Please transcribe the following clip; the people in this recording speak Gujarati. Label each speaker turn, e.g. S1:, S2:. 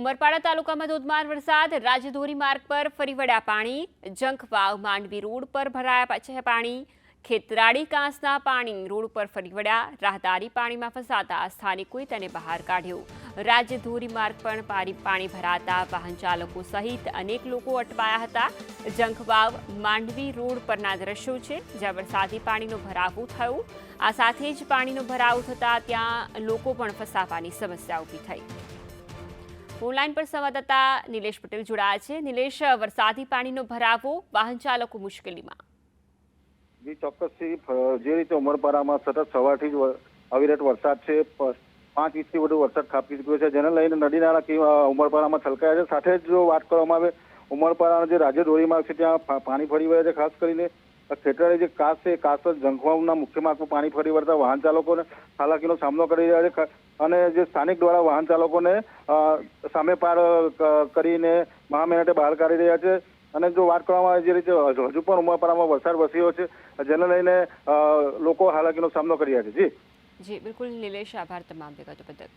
S1: ઉમરપાડા તાલુકામાં ધોધમાર વરસાદ, રાજધોરી માર્ગ પર ફરી વળ્યા પાણી જંખવાવ માંડવી રોડ પર ભરાયા છે પાણી, ખેતરાડી, કાંસના પાણી રોડ પર ફરી વળ્યા, રાહદારી પાણીમાં ફસાતા સ્થાનિકોએ તેને બહાર કાઢ્યો. રાજધોરી માર્ગ પર પાણી ભરાતા વાહન ચાલકો સહિત અનેક લોકો અટવાયા હતા. જંખવાવ માંડવી રોડ પરના દ્રશ્યો છે, જ્યાં વરસાદી પાણીનો ભરાવો થયો. આ સાથે જ પાણીનો ભરાવો થતાં ત્યાં લોકો પણ ફસાવાની સમસ્યા ઊભી થઈ. ફોનલાઈન પર સંવાદદાતા નિલેશ પટેલ જોડાયા છે. નિલેશ વરસાદી પાણીનો ભરાવો વાહન ચાલકો મુશ્કેલીમાં.
S2: જી ચોક્કસથી જે રીતે ઉમરપરામાં સતત સવારથી જ અવિરત વરસાદ છે. પાંચ ઇંચથી વધુ વરસાદ ખાપી ચૂક્યો છે જેને લઈને નદી નાળા અ, છલકાયા છે. સાથે જ જો વાત કરવામાં આવે ઉમરપાડાનો જે રાજ્ય ધોરીમાર્ગ છે ત્યાં પાણી ફરી વળ્યા છે ખાસ કરીને ખેતરાળી જે કાસ છે કાસર કાસ જંખવાના મુખ્ય માર્ગ પર પાણી ફરી વળતા વાહન ચાલકોને હાલાકીનો સામનો કરી રહ્યા છે. અને જે સ્થાનિક દ્વારા વાહન ચાલકોને સામે પાર કરીને મહા મહેનતે બહાર કાઢી રહ્યા છે. અને જો વાત કરવામાં આવે જે રીતે હજુ પણ ઉમરપાડામાં વરસાદ વસ્યો છે, જેને લઈને લોકો હાલાકીનો સામનો કરી રહ્યા છે. જી.
S1: જી, બિલકુલ નિલેશ, આભાર તમામ વિગતો બદલ.